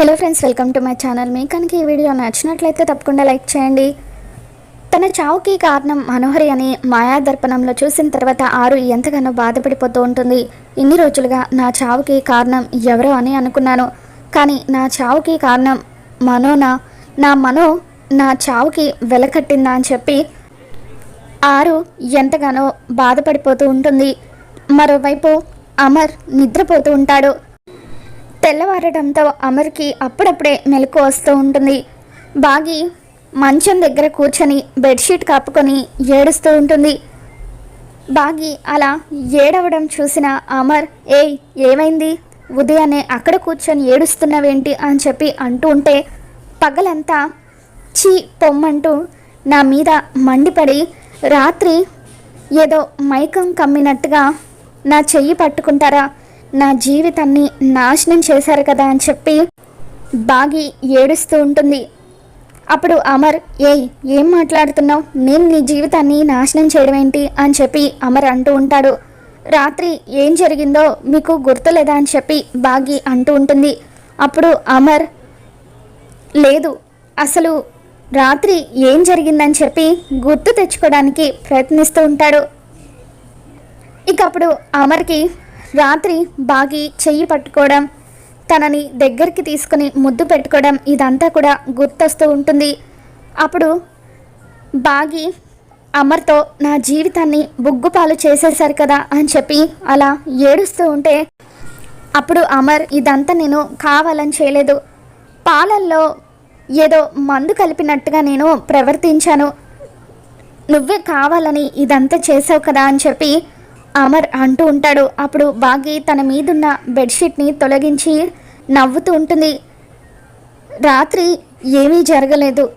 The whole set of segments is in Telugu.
Hello friends welcome to my channel మీ కనుక ఈ వీడియో నచ్చినట్లయితే తప్పకుండా లైక్ చేయండి. తన చావుకి కారణం మనోహరి అని మాయా దర్పణంలో చూసిన తర్వాత ఆరు ఎంతగానో బాధపడిపోతూ ఉంటుంది. ఇన్ని రోజులుగా నా చావుకి కారణం ఎవరో అని అనుకున్నాను. కానీ నా చావుకి కారణం మనోనా? నా మనో నా చావుకి వెలకట్టిందా అని చెప్పి ఆరు ఎంతగానో బాధపడిపోతూ ఉంటుంది. మరోవైపు అమర్ నిద్రపోతూ ఉంటాడు. తెల్లవారడంతో అమర్కి అప్పుడప్పుడే మెలకు వస్తూ ఉంటుంది. బాగి మంచం దగ్గర కూర్చొని బెడ్షీట్ కప్పుకొని ఏడుస్తూ ఉంటుంది. బాగి అలా ఏడవడం చూసిన అమర్ ఏయ్ ఏమైంది? ఉదయాన్నే అక్కడ కూర్చొని ఏడుస్తున్నావేంటి? అని చెప్పి అంటూ ఉంటే పగలంతా చీ పొమ్మంటూ నా మీద మండిపడి రాత్రి ఏదో మైకం కమ్మినట్టుగా నా చెయ్యి పట్టుకుంటారా? నా జీవితాన్ని నాశనం చేశారు కదా అని చెప్పి బాగి ఏడుస్తూ ఉంటుంది. అప్పుడు అమర్ ఏయ్ ఏం మాట్లాడుతున్నావు? నేను నీ జీవితాన్ని నాశనం చేయడం ఏంటి? అని చెప్పి అమర్ అంటూ ఉంటాడు. రాత్రి ఏం జరిగిందో మీకు గుర్తులేదా అని చెప్పి బాగి అంటూ ఉంటుంది. అప్పుడు అమర్ లేదు అసలు రాత్రి ఏం జరిగిందని చెప్పి గుర్తు తెచ్చుకోవడానికి ప్రయత్నిస్తూ ఉంటాడు. ఇక అప్పుడు అమర్కి రాత్రి బాగి చెయ్యి పట్టుకోవడం తనని దగ్గరికి తీసుకుని ముద్దు పెట్టుకోవడం ఇదంతా కూడా గుర్తొస్తూ ఉంటుంది. అప్పుడు బాగి అమర్తో నా జీవితాన్ని బుగ్గుపాలు చేసేశారు కదా అని చెప్పి అలా ఏడుస్తూ ఉంటే అప్పుడు అమర్ ఇదంతా నేను కావాలని చేయలేదు. పాలల్లో ఏదో మందు కలిపినట్టుగా నేను ప్రవర్తించాను. నువ్వే కావాలని ఇదంతా చేసావు కదా అని చెప్పి అమర్ అంటూ ఉంటాడు. అప్పుడు బాగి తన మీదున్న బెడ్షీట్ని తొలగించి నవ్వుతూ ఉంటుంది. రాత్రి ఏమీ జరగలేదు.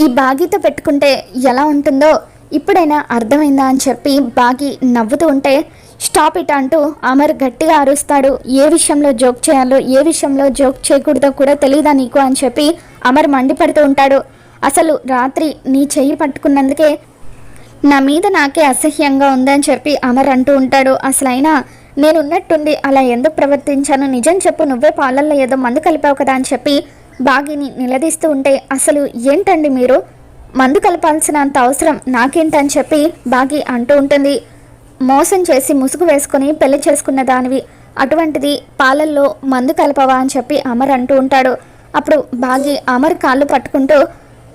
ఈ బాగితో పెట్టుకుంటే ఎలా ఉంటుందో ఇప్పుడైనా అర్థమైందా అని చెప్పి బాగి నవ్వుతూ ఉంటే స్టాప్ ఇట్ అంటూ అమర్ గట్టిగా అరుస్తాడు. ఏ విషయంలో జోక్ చేయాలో ఏ విషయంలో జోక్ చేయకూడదో కూడా తెలియదా నీకు? అని చెప్పి అమర్ మండిపడుతూ ఉంటాడు. అసలు రాత్రి నీ చెయ్యి పట్టుకున్నందుకే నా మీద నాకే అసహ్యంగా ఉందని చెప్పి అమర్ అంటూ ఉంటాడు. అసలైనా నేనున్నట్టుండి అలా ఎందుకు ప్రవర్తించాను? నిజం చెప్పు నువ్వే పాలల్లో ఏదో మందు కలిపావు కదా అని చెప్పి బాగిని నిలదీస్తూ ఉంటే అసలు ఏంటండి మీరు? మందు కలపాల్సినంత అవసరం నాకేంటని చెప్పి బాగి అంటూ ఉంటుంది. మోసం చేసి ముసుగు వేసుకుని పెళ్ళి చేసుకున్న దానివి. అటువంటిది పాలల్లో మందు కలపవా అని చెప్పి అమర్ అంటూ ఉంటాడు. అప్పుడు బాగి అమర్ కాళ్ళు పట్టుకుంటూ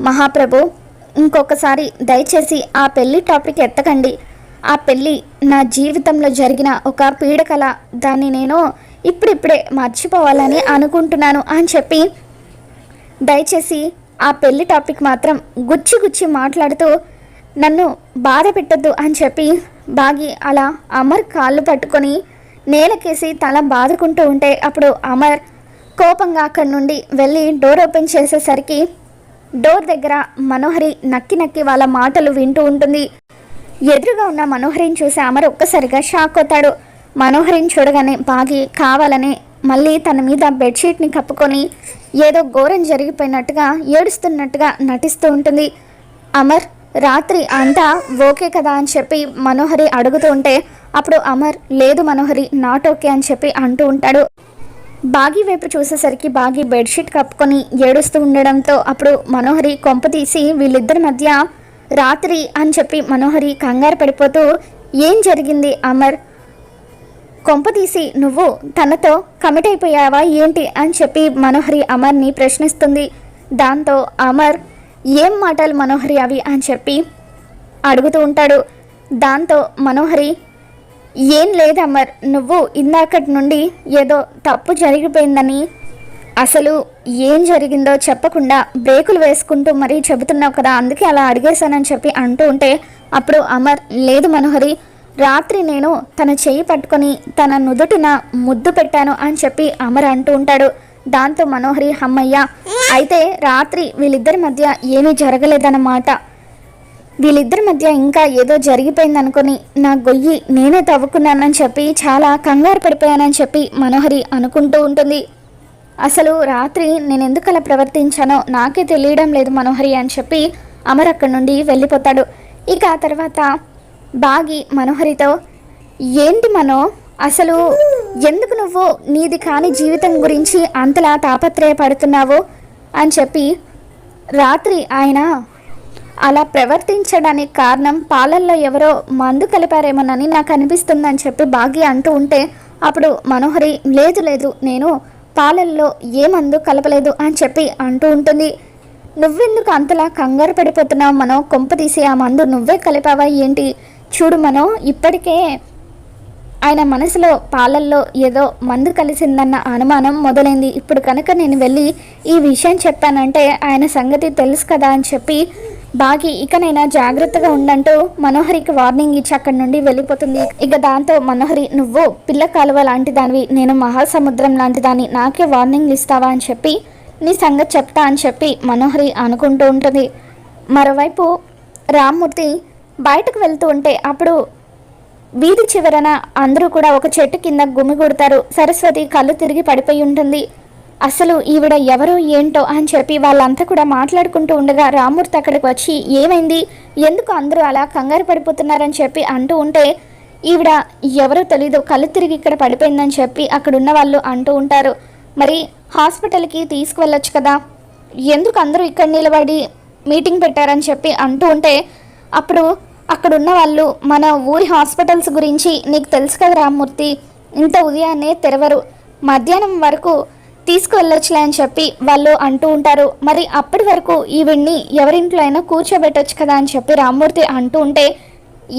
మహాప్రభు ఇంకొకసారి దయచేసి ఆ పెళ్ళి టాపిక్ ఎత్తకండి. ఆ పెళ్ళి నా జీవితంలో జరిగిన ఒక పీడకల. దాన్ని నేను ఇప్పుడిప్పుడే మర్చిపోవాలని అనుకుంటున్నాను అని చెప్పి దయచేసి ఆ పెళ్ళి టాపిక్ మాత్రం గుచ్చి గుచ్చి మాట్లాడుతూ నన్ను బాధ పెట్టద్దు అని చెప్పి బాగి అలా అమర్ కాళ్ళు పట్టుకొని నేలకేసి తల బాదుకుంటూ ఉంటే అప్పుడు అమర్ కోపంగా అక్కడి నుండి వెళ్ళి డోర్ ఓపెన్ చేసేసరికి డోర్ దగ్గర మనోహరి నక్కి నక్కి వాళ్ళ మాటలు వింటూ ఉంటుంది. ఎదురుగా ఉన్న మనోహరిని చూసి అమర్ ఒక్కసారిగా షాక్ అవుతాడు. మనోహరిని చూడగానే బాగి కావాలని మళ్ళీ తన మీద బెడ్షీట్ని కప్పుకొని ఏదో ఘోరం జరిగిపోయినట్టుగా ఏడుస్తున్నట్టుగా నటిస్తూ ఉంటుంది. అమర్ రాత్రి అంతా ఓకే కదా అని చెప్పి మనోహరి అడుగుతూ ఉంటే అప్పుడు అమర్ లేదు మనోహరి నాట్ ఓకే అని చెప్పి అంటూ ఉంటాడు. బాగి వైపు చూసేసరికి బాగి బెడ్షీట్ కప్పుకొని ఏడుస్తూ ఉండడంతో అప్పుడు మనోహరి కొంప తీసి వీళ్ళిద్దరి మధ్య రాత్రి అని చెప్పి మనోహరి కంగారు పడిపోతూ ఏం జరిగింది అమర్? కొంప తీసి నువ్వు తనతో కమిట్ అయిపోయావా ఏంటి? అని చెప్పి మనోహరి అమర్ని ప్రశ్నిస్తుంది. దాంతో అమర్ ఏం మాటలు మనోహరి అవి? అని చెప్పి అడుగుతూ ఉంటాడు. దాంతో మనోహరి ఏం లేదు అమర్. నువ్వు ఇందాకటి నుండి ఏదో తప్పు జరిగిపోయిందని అసలు ఏం జరిగిందో చెప్పకుండా బ్రేకులు వేసుకుంటూ మరీ చెబుతున్నావు కదా అందుకే అలా అడిగేశానని చెప్పి అంటూ ఉంటే అప్పుడు అమర్ లేదు మనోహరి రాత్రి నేను తన చెయ్యి పట్టుకొని తన నుదుటిన ముద్దు పెట్టాను అని చెప్పి అమర్ అంటూ ఉంటాడు. దాంతో మనోహరి హమ్మయ్య అయితే రాత్రి వీళ్ళిద్దరి మధ్య ఏమీ జరగలేదన్నమాట. వీళ్ళిద్దరి మధ్య ఇంకా ఏదో జరిగిపోయింది అనుకుని నా గొయ్యి నేనే తవ్వుకున్నానని చెప్పి చాలా కంగారు పడిపోయానని చెప్పి మనోహరి అనుకుంటూ ఉంటుంది. అసలు రాత్రి నేను ఎందుకు అలా ప్రవర్తించానో నాకే తెలియడం లేదు మనోహరి అని చెప్పి అమర్ అక్కడి నుండి వెళ్ళిపోతాడు. ఇక ఆ తర్వాత బాగి మనోహరితో ఏంటి మనో అసలు ఎందుకు నువ్వు నీది కాని జీవితం గురించి అంతలా తాపత్రయపడుతున్నావు? అని చెప్పి రాత్రి ఆయన అలా ప్రవర్తించడానికి కారణం పాలల్లో ఎవరో మందు కలిపారేమోనని నాకు అనిపిస్తుందని చెప్పి భాగ్య అంటూ ఉంటే అప్పుడు మనోహరి లేదు లేదు నేను పాలల్లో ఏ మందు కలపలేదు అని చెప్పి అంటూ ఉంటుంది. నువ్వెందుకు అంతలా కంగారు పడిపోతున్నావు మనో? కొంప తీసి ఆ మందు నువ్వే కలిపావా ఏంటి? చూడు మనో ఇప్పటికే ఆయన మనసులో పాలల్లో ఏదో మందు కలిసిందన్న అనుమానం మొదలైంది. ఇప్పుడు కనుక నేను వెళ్ళి ఈ విషయం చెప్పానంటే ఆయన సంగతి తెలుసు కదా అని చెప్పి బాగి ఇకనైనా జాగ్రత్తగా ఉండంటూ మనోహరికి వార్నింగ్ ఇచ్చి అక్కడి నుండి వెళ్ళిపోతుంది. ఇక దాంతో మనోహరి నువ్వు పిల్ల కాలువ లాంటి దానివి నేను మహాసముద్రం లాంటి దాన్ని నాకే వార్నింగ్ ఇస్తావా? అని చెప్పి నీ సంగతి చెప్తా అని చెప్పి మనోహరి అనుకుంటూ ఉంటుంది. మరోవైపు రామ్మూర్తి బయటకు వెళ్తూ ఉంటే అప్పుడు వీధి చివరన అందరూ కూడా ఒక చెట్టు కింద గుమిగూడతారు. సరస్వతి కళ్ళు తిరిగి పడిపోయి ఉంటుంది. అసలు ఈవిడ ఎవరో ఏంటో అని చెప్పి వాళ్ళంతా కూడా మాట్లాడుకుంటూ ఉండగా రామూర్తి అక్కడికి వచ్చి ఏమైంది? ఎందుకు అందరూ అలా కంగారు పడిపోతున్నారని చెప్పి అంటూ ఉంటే ఈవిడ ఎవరో తెలీదు కళ్ళు తిరిగి ఇక్కడ పడిపోయిందని చెప్పి అక్కడున్న వాళ్ళు అంటూ ఉంటారు. మరి హాస్పిటల్కి తీసుకువెళ్ళొచ్చు కదా? ఎందుకు అందరూ ఇక్కడ నిలబడి మీటింగ్ పెట్టారని చెప్పి అంటూ ఉంటే అప్పుడు అక్కడున్న వాళ్ళు మన ఊరి హాస్పిటల్స్ గురించి నీకు తెలుసు కదా రామ్మూర్తి ఇంత ఉదయాన్నే తెరవరు. మధ్యాహ్నం వరకు తీసుకువెళ్ళొచ్చులే అని చెప్పి వాళ్ళు అంటూ ఉంటారు. మరి అప్పటి వరకు ఈవిడ్ని ఎవరింట్లో అయినా కూర్చోబెట్టొచ్చు కదా అని చెప్పి రామ్మూర్తి అంటూ ఉంటే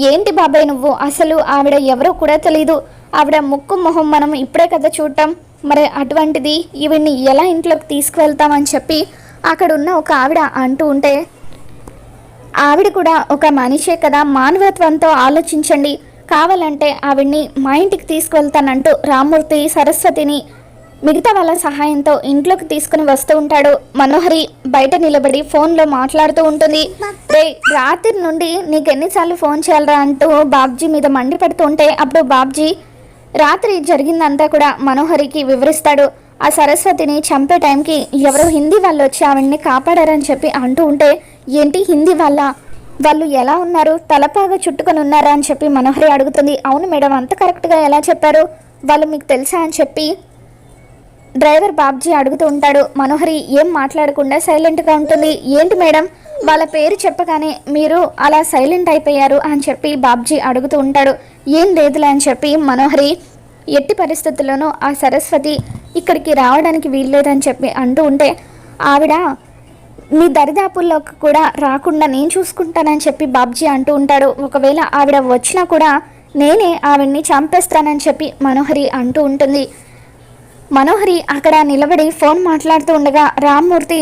ఏంటి బాబాయ్ నువ్వు? అసలు ఆవిడ ఎవరో కూడా తెలీదు. ఆవిడ ముక్కు మొహం మనం ఇప్పుడే కదా చూడటం. మరి అటువంటిది ఈవిడ్ని ఎలా ఇంట్లోకి తీసుకువెళ్తామని చెప్పి అక్కడ ఉన్న ఒక ఆవిడ అంటూ ఉంటే ఆవిడ కూడా ఒక మనిషే కదా. మానవత్వంతో ఆలోచించండి. కావాలంటే ఆవిడ్ని మా ఇంటికి తీసుకువెళ్తానంటూ రామ్మూర్తి సరస్వతిని మిగతా వాళ్ళ సహాయంతో ఇంట్లోకి తీసుకుని వస్తూ ఉంటాడు. మనోహరి బయట నిలబడి ఫోన్లో మాట్లాడుతూ ఉంటుంది. రే రాత్రి నుండి నీకు ఎన్నిసార్లు ఫోన్ చేయాలరా అంటూ బాబ్జీ మీద మండిపడుతూ ఉంటే అప్పుడు బాబ్జీ రాత్రి జరిగిందంతా కూడా మనోహరికి వివరిస్తాడు. ఆ సరస్వతిని చంపే టైంకి ఎవరో హిందీ వాళ్ళు వచ్చి ఆవిడ్ని కాపాడారని చెప్పి అంటూ ఉంటే ఏంటి హిందీ వాళ్ళ? వాళ్ళు ఎలా ఉన్నారు? తలపాగా చుట్టుకొని ఉన్నారా? అని చెప్పి మనోహరి అడుగుతుంది. అవును మేడం అంత కరెక్ట్గా ఎలా చెప్పారు? వాళ్ళు మీకు తెలుసా? అని చెప్పి డ్రైవర్ బాబ్జీ అడుగుతూ ఉంటాడు మనోహరి ఏం మాట్లాడకుండా సైలెంట్గా ఉంటుంది? ఏంటి మేడం? వాళ్ళ పేరు చెప్పగానే మీరు అలా సైలెంట్ అయిపోయారు అని చెప్పి బాబ్జీ అడుగుతూ ఉంటాడు. ఏం లేదులే అని చెప్పి మనోహరి ఎట్టి పరిస్థితుల్లోనూ ఆ సరస్వతి ఇక్కడికి రావడానికి వీల్లేదని చెప్పి అంటూ ఉంటే ఆవిడ మీ దరిదాపుల్లోకి కూడా రాకుండా నేను చూసుకుంటానని చెప్పి బాబ్జీ అంటూ ఉంటాడు. ఒకవేళ ఆవిడ వచ్చినా కూడా నేనే ఆవిడ్ని చంపేస్తానని చెప్పి మనోహరి అంటూ ఉంటుంది. మనోహరి అక్కడ నిలబడి ఫోన్ మాట్లాడుతూ ఉండగా రామ్మూర్తి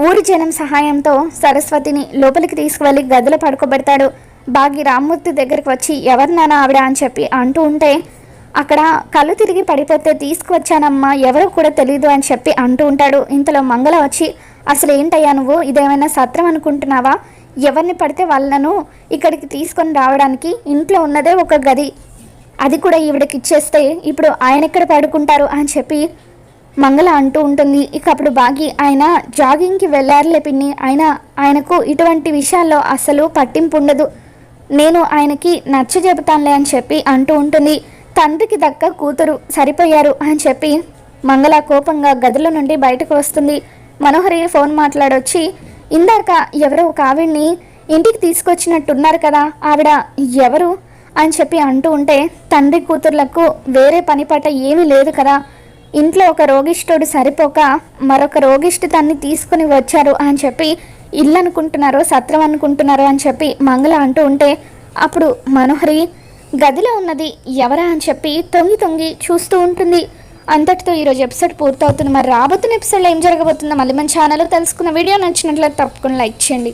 ఊరి జనం సహాయంతో సరస్వతిని లోపలికి తీసుకువెళ్ళి గదిలో పడుకోబెడతాడు. బాగి రామ్మూర్తి దగ్గరికి వచ్చి ఎవరు నానా ఆవిడ? అని చెప్పి అంటూ ఉంటే అక్కడ కళ్ళు తిరిగి పడిపోతే తీసుకువచ్చానమ్మా ఎవరో కూడా తెలియదు అని చెప్పి అంటూ ఉంటాడు. ఇంతలో మంగళ వచ్చి అసలు ఏంటయ్యా నువ్వు? ఇదేమైనా సత్రం అనుకుంటున్నావా? ఎవరిని పడితే వాళ్ళను ఇక్కడికి తీసుకొని రావడానికి ఇంట్లో ఉన్నదే ఒక గది. అది కూడా ఈవిడకి ఇచ్చేస్తే ఇప్పుడు ఆయన ఎక్కడ పడుకుంటారు అని చెప్పి మంగళ అంటూ ఉంటుంది. ఇక అప్పుడు బాగి ఆయన జాగింగ్కి వెళ్ళారులే పిన్ని. ఆయన ఆయనకు ఇటువంటి విషయాల్లో అసలు పట్టింపు ఉండదు. నేను ఆయనకి నచ్చ చెబుతానులే అని చెప్పి అంటూ ఉంటుంది. తండ్రికి దక్క కూతురు సరిపోయారు అని చెప్పి మంగళ కోపంగా గదిలో నుండి బయటకు వస్తుంది. మనోహరి ఫోన్ మాట్లాడొచ్చి ఇందాక ఎవరో ఒక ఆవిడ్ని ఇంటికి తీసుకొచ్చినట్టున్నారు కదా. ఆవిడ ఎవరు? అని చెప్పి అంటూ ఉంటే తండ్రి కూతుర్లకు వేరే పని పాట ఏమీ లేదు కదా. ఇంట్లో ఒక రోగిష్ఠుడు సరిపోక మరొక రోగిష్టి తన్ని తీసుకుని వచ్చారు అని చెప్పి ఇల్లు అనుకుంటున్నారో సత్రం అనుకుంటున్నారో అని చెప్పి మంగళ అంటూ ఉంటే అప్పుడు మనోహరి గదిలో ఉన్నది ఎవరా అని చెప్పి తొంగి తొంగి చూస్తూ ఉంటుంది. అంతటితో ఈరోజు ఎపిసోడ్ పూర్తవుతుంది. మరి రాబోతున్న ఎపిసోడ్లో ఏం జరగబోతుందో మళ్ళీ మన ఛానల్లో తెలుసుకున్న వీడియో నచ్చినట్లయితే తప్పకుండా లైక్ చేయండి.